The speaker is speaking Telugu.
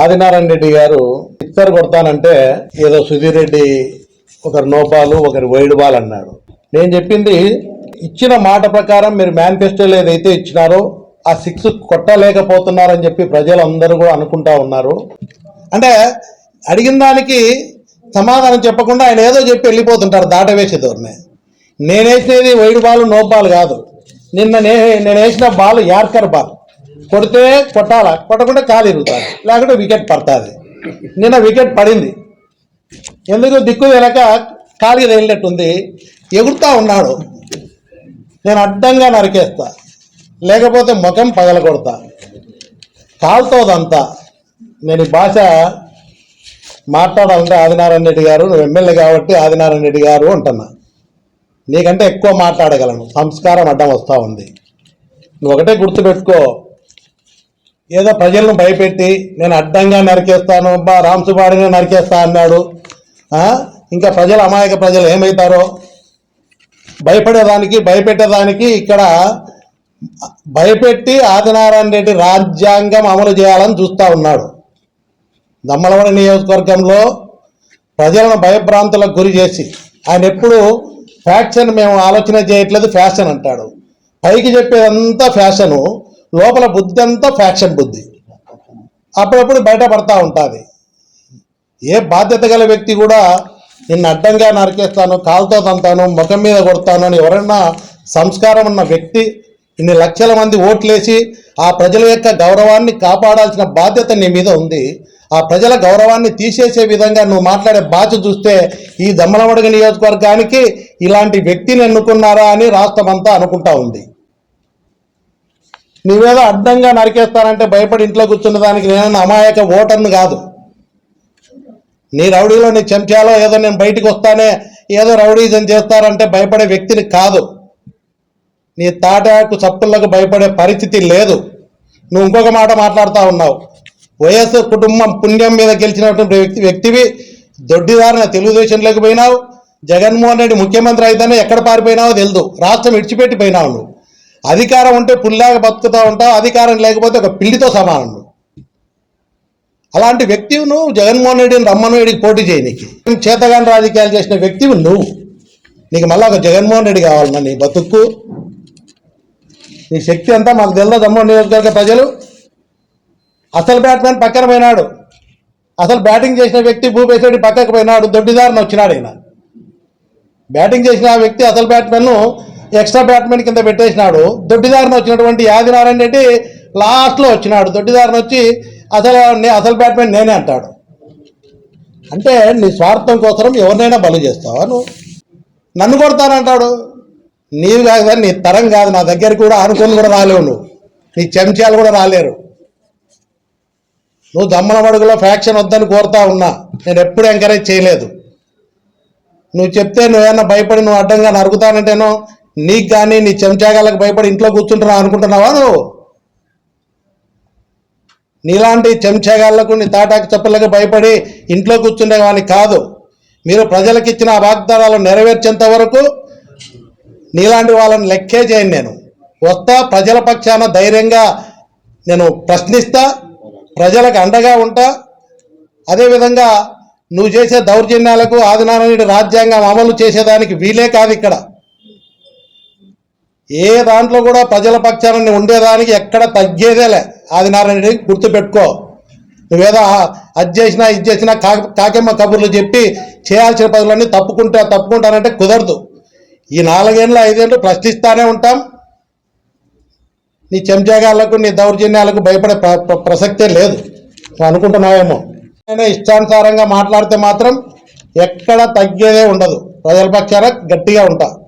ఆదినారాయణ రెడ్డి గారు ఇద్దరు కొడతానంటే ఏదో సుధీర్ రెడ్డి ఒకరు నోపాలు ఒకరు వైడ్ బాల్ అన్నాడు. నేను చెప్పింది ఇచ్చిన మాట ప్రకారం మీరు మేనిఫెస్టోలో ఏదైతే ఇచ్చినారో ఆ సిక్స్ కొట్టలేకపోతున్నారని చెప్పి ప్రజలందరూ కూడా అనుకుంటా ఉన్నారు. అంటే అడిగిన దానికి సమాధానం చెప్పకుండా ఆయన ఏదో చెప్పి వెళ్ళిపోతుంటారు దాటవేసే ధోరణి. నేనేసినది wide wide ball no ball కాదు. నిన్న నే నేను వేసిన బాల్ యార్కర్ బాల్. కొడితే కొట్టాల? కొట్టకుండా కాలు ఇరుగుతారు లేకుంటే వికెట్ పడుతుంది. నిన్న వికెట్ పడింది. ఎందుకు? దిక్కు వెనక కాలికి తగిలినట్టుంది ఎగురుతా ఉన్నాడు. నేను అడ్డంగా నరికేస్తా. లేకపోతే ముఖం పగలగొడతా. కాలుతోదంతా నేను ఈ భాష మాట్లాడాలంటే ఆదినారాయణ రెడ్డి గారు నువ్వు ఎమ్మెల్యే కాబట్టి ఆదినారాయణ రెడ్డి గారు అంటున్నా. నీకంటే ఎక్కువ మాట్లాడగలను. సంస్కారం అడ్డం వస్తూ ఉంది. నువ్వు ఒకటే గుర్తుపెట్టుకో. ఏదో ప్రజలను భయపెట్టి నేను అడ్డంగా నరికేస్తాను బా రాంసుబాడిని నరికేస్తా అన్నాడు. ఇంకా ప్రజలు అమాయక ప్రజలు ఏమవుతారో భయపడేదానికి భయపెట్టేదానికి ఇక్కడ భయపెట్టి ఆదినారాయణ రెడ్డి రాజ్యాంగం అమలు చేయాలని చూస్తూ ఉన్నాడు. దమ్మలవాడ నియోజకవర్గంలో ప్రజలను భయభ్రాంతులకు గురి చేసి ఆయన ఎప్పుడు ఫ్యాక్షన్ మేము ఆలోచన చేయట్లేదు ఫ్యాషన్ అంటాడు. పైకి చెప్పేదంతా ఫ్యాషను. లోపల బుద్ధి అంతా ఫ్యాక్షన్ బుద్ధి. అప్పుడప్పుడు బయటపడతా ఉంటుంది. ఏ బాధ్యత గల వ్యక్తి కూడా నిన్ను అడ్డంగా నరికేస్తాను కాలుతో తంతాను ముఖం మీద కొడతాను అని ఎవరైనా సంస్కారం ఉన్న వ్యక్తి ఇన్ని లక్షల మంది ఓట్లేసి ఆ ప్రజల యొక్క గౌరవాన్ని కాపాడాల్సిన బాధ్యత నీ మీద ఉంది. ఆ ప్రజల గౌరవాన్ని తీసేసే విధంగా నువ్వు మాట్లాడే బాధ్యత చూస్తే ఈ దమ్మలమడుగు నియోజకవర్గానికి ఇలాంటి వ్యక్తిని ఎన్నుకున్నారా అని రాష్ట్రం అంతా అనుకుంటా ఉంది. నీవేదో అడ్డంగా నరికేస్తానంటే భయపడి ఇంట్లో కూర్చున్న దానికి నేను అమాయక ఓటర్ను కాదు. నీ రౌడీలో నీ చెంచాలో ఏదో నేను బయటికి వస్తానే ఏదో రౌడీజం చేస్తారంటే భయపడే వ్యక్తిని కాదు. నీ తాటాకు చప్పులకు భయపడే పరిస్థితి లేదు. నువ్వు ఇంకొక మాట మాట్లాడుతూ ఉన్నావు. వైఎస్ కుటుంబం పుణ్యం మీద గెలిచినటువంటి వ్యక్తి వ్యక్తివి దొడ్డిదారిన తెలుగుదేశంలోకి పోయినావు. జగన్మోహన్ రెడ్డి ముఖ్యమంత్రి అయితేనే ఎక్కడ పారిపోయినావో తెలుదు. రాష్ట్రం విడిచిపెట్టి పోయినావు నువ్వు. అధికారం ఉంటే పుల్లాగా బతుకుతూ ఉంటావు అధికారం లేకపోతే ఒక పిల్లితో సమానం అలాంటి వ్యక్తివి నువ్వు జగన్మోహన్ రెడ్డిని రమ్మను రెడ్డికి పోటీ చేయనికి చేతగాని రాజకీయాలు చేసిన వ్యక్తివి నువ్వు. నీకు మళ్ళీ ఒక జగన్మోహన్ రెడ్డి కావాలన్నా నీ బతుక్కు నీ శక్తి అంతా మాకు తెలియదు జమ్మూరు నియోజకవర్గ ప్రజలు? అసలు బ్యాట్మెన్ పక్కన పోయినాడు. అసలు బ్యాటింగ్ చేసిన వ్యక్తి భూపేశ్ రెడ్డి పక్కకు పోయినాడు. దొడ్డిదారిని వచ్చినాడు ఆయన బ్యాటింగ్ చేసిన ఆ వ్యక్తి అసలు బ్యాట్మెన్ను ఎక్స్ట్రా బ్యాట్మెన్ కింద పెట్టేసినాడు. దొడ్డిదారిని వచ్చినటువంటి యాదినారాయణ రెడ్డి లాస్ట్లో వచ్చినాడు. దొడ్డిదారిని వచ్చి అసలు నే- అసలు బ్యాట్మెన్ నేనే అంటాడు. అంటే నీ స్వార్థం కోసం ఎవరినైనా బలు చేస్తావా నువ్వు? నన్ను కొడతానంటాడు. నీవు కాదు కానీ నీ తరం కాదు. నా దగ్గర కూడా అనుకుని కూడా రాలేవు నువ్వు. నీ చెంచాలు కూడా రాలేరు. నువ్వు దమ్మల మడుగులో ఫ్యాక్షన్ వద్దని కోరుతా ఉన్నా. నేను ఎప్పుడు ఎంకరేజ్ చేయలేదు. నువ్వు చెప్తే నువ్వేమన్నా భయపడి నువ్వు అడ్డంగా నరుగుతానంటేనో నీకు కానీ నీ చెంచాగాలకు భయపడి ఇంట్లో కూర్చుంటున్నావు అనుకుంటున్నావా నువ్వు? నీలాంటి చెంచాగాళ్ళకు నీ తాటాకు చెప్పులకు భయపడి ఇంట్లో కూర్చుండేవాని కాదు. మీరు ప్రజలకు ఇచ్చిన వాగ్దానాలు నెరవేర్చేంత వరకు నీలాంటి వాళ్ళని లెక్కే చేయను నేను. వస్తా ప్రజల పక్షాన ధైర్యంగా నేను ప్రశ్నిస్తా ప్రజలకు అండగా ఉంటా. అదేవిధంగా నువ్వు చేసే దౌర్జన్యాలకు ఆదినారాయణ రాజ్యాంగం అమలు చేసేదానికి వీలే కాదు ఇక్కడ. ఏ దాంట్లో కూడా ప్రజల పక్షాన ఉండేదానికి ఎక్కడ తగ్గేదేలే ఆదినారాయణ రెడ్డి గుర్తుపెట్టుకో. నువ్వేదో అది చేసినా ఇది చేసినా కా కాకెమ్మ కబుర్లు చెప్పి చేయాల్సిన పనులన్నీ తప్పుకుంటా తప్పుకుంటానంటే కుదరదు. ఈ నాలుగేళ్ళు ఐదేళ్ళు ప్రశ్నిస్తానే ఉంటాం. నీ చెంచాగాళ్ళకు నీ దౌర్జన్యాలకు భయపడే ప్ర- ప్రసక్తే లేదు. నువ్వు అనుకుంటున్నావేమో? నేను ఇష్టానుసారంగా మాట్లాడితే మాత్రం ఎక్కడ తగ్గేదే ఉండదు. ప్రజల పక్షాన గట్టిగా ఉంటా.